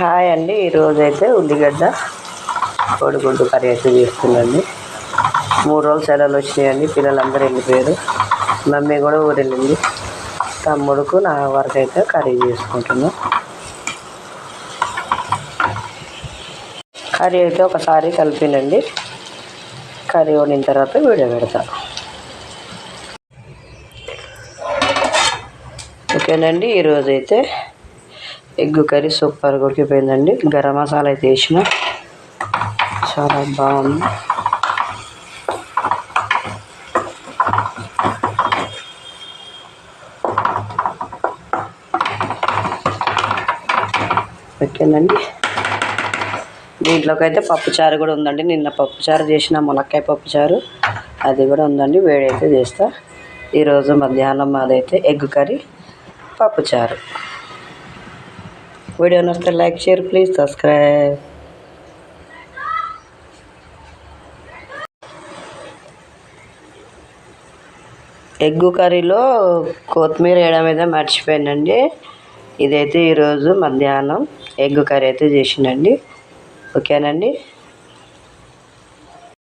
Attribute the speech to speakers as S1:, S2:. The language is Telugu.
S1: హాయ్ అండి. ఈరోజు అయితే ఉల్లిగడ్డ కోడిగుడ్డు కర్రీ అయితే చేస్తుందండి మూడు రోజులు సెలవులు వచ్చినాయండి. పిల్లలందరూ వెళ్ళిపోయారు. మమ్మీ కూడా ఊరు వెళ్ళింది తమ్ముడుకు నా వరకు అయితే కర్రీ చేసుకుంటున్నాం. కర్రీ అయితే ఒకసారి కలిపినండి. కర్రీ వండిన తర్వాత వీడియో పెడతా. ఓకేనండి. ఈరోజైతే ఎగ్ కర్రీ సూపర్గా ఉడికిపోయిందండి. గరం మసాలా అయితే వేసిన. చాలా బాగుంది. ఓకేనండి. దీంట్లోకి అయితే పప్పుచారు కూడా ఉందండి. నిన్న పప్పుచారు చేసిన మునక్కాయ పప్పుచారు. అది కూడా ఉందండి. వేడైతే చేస్తా. ఈరోజు మధ్యాహ్నం మాదైతే ఎగ్ కర్రీ పప్పుచారు. వీడియో నచ్చితే like share please subscribe. Egg కర్రీలో కొత్తిమీర వేయడం అయితే మర్చిపోయానండి. ఇదైతే ఈరోజు మధ్యాహ్నం ఎగ్ కర్రీ అయితే చేసిండండి. ఓకేనండి?